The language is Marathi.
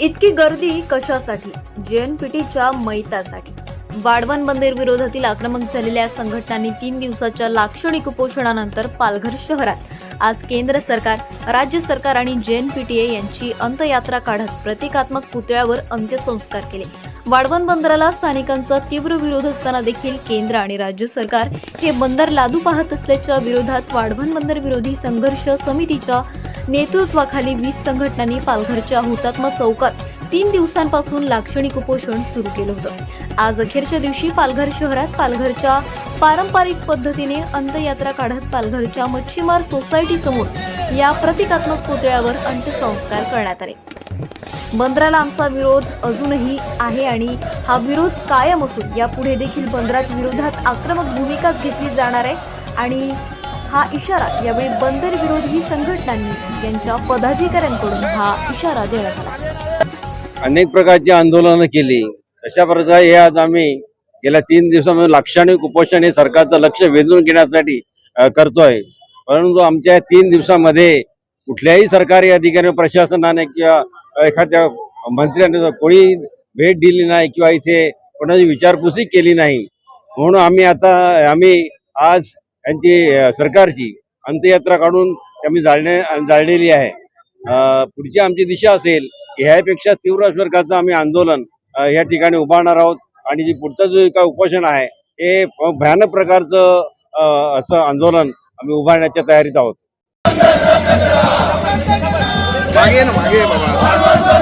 इतकी गर्दी कशासाठी? जेएनपीटीच्या मैतासाठी. वाढवण मंदिर विरोधातील आक्रमक झालेल्या संघटनांनी तीन दिवसाच्या लाक्षणिक उपोषणानंतर पालघर शहरात. आज केंद्र सरकार राज्य सरकार आणि जेएनपीटीए यांची अंतयात्रा काढत प्रतिकात्मक पुतळ्यावर अंत्यसंस्कार केले. वाढवण बंदराला स्थानिकांचा तीव्र विरोध असताना देखील केंद्र आणि राज्य सरकार हे बंदर लादू पाहत असल्याच्या विरोधात वाढवण बंदर विरोधी संघर्ष समितीच्या नेतृत्वाखाली वीस संघटनांनी पालघरच्या हुतात्मा चौकात तीन दिवसांपासून लाक्षणिक उपोषण सुरू केलं होतं. आज अखेरच्या दिवशी पालघर शहरात पालघरच्या पारंपरिक पद्धतीने अंत्ययात्रा काढत पालघरच्या मच्छीमार सोसायटी समोर या प्रतिकात्मक पुतळ्यावर अंत्यसंस्कार करण्यात आले. बंदराला आमचा विरोध अजूनही आहे आणि हा विरोध कायम असून यापुढे देखील बंदरात विरोधात आक्रमक भूमिकाच घेतली जाणार आहे आणि हा इशारा यावेळी बंदर विरोधी संघटनांनी यांच्या पदाधिकाऱ्यांकडून हा इशारा देण्यात आला. अनेक प्रकारची आंदोलनं केली. अशा प्रकारे हे आज आम्ही गेल्या तीन दिवसामध्ये लाक्षणिक उपोषण हे सरकारचं लक्ष वेधून घेण्यासाठी करतोय. परंतु आमच्या तीन दिवसामध्ये कुठल्याही सरकारी अधिकारी प्रशासनाने किंवा एखाद्या मंत्र्याने कोणी भेट दिली नाही किंवा इथे कोणाची विचारपूसही केली नाही म्हणून आम्ही आता आम्ही आज यांची सरकारची अंत्ययात्रा काढून आम्ही जाळणे जाळलेली आहे. पुढची आमची दिशा असेल ह्यापेक्षा तीव्र प्रकारचं आम्ही आंदोलन या ठिकाणी उभारणार आहोत. आणि जे पुढचं जे काय उपोषण आहे हे भयानक प्रकारचं असं आंदोलन आम्ही उभारण्याच्या तयारीत आहोत. Magué, no papá.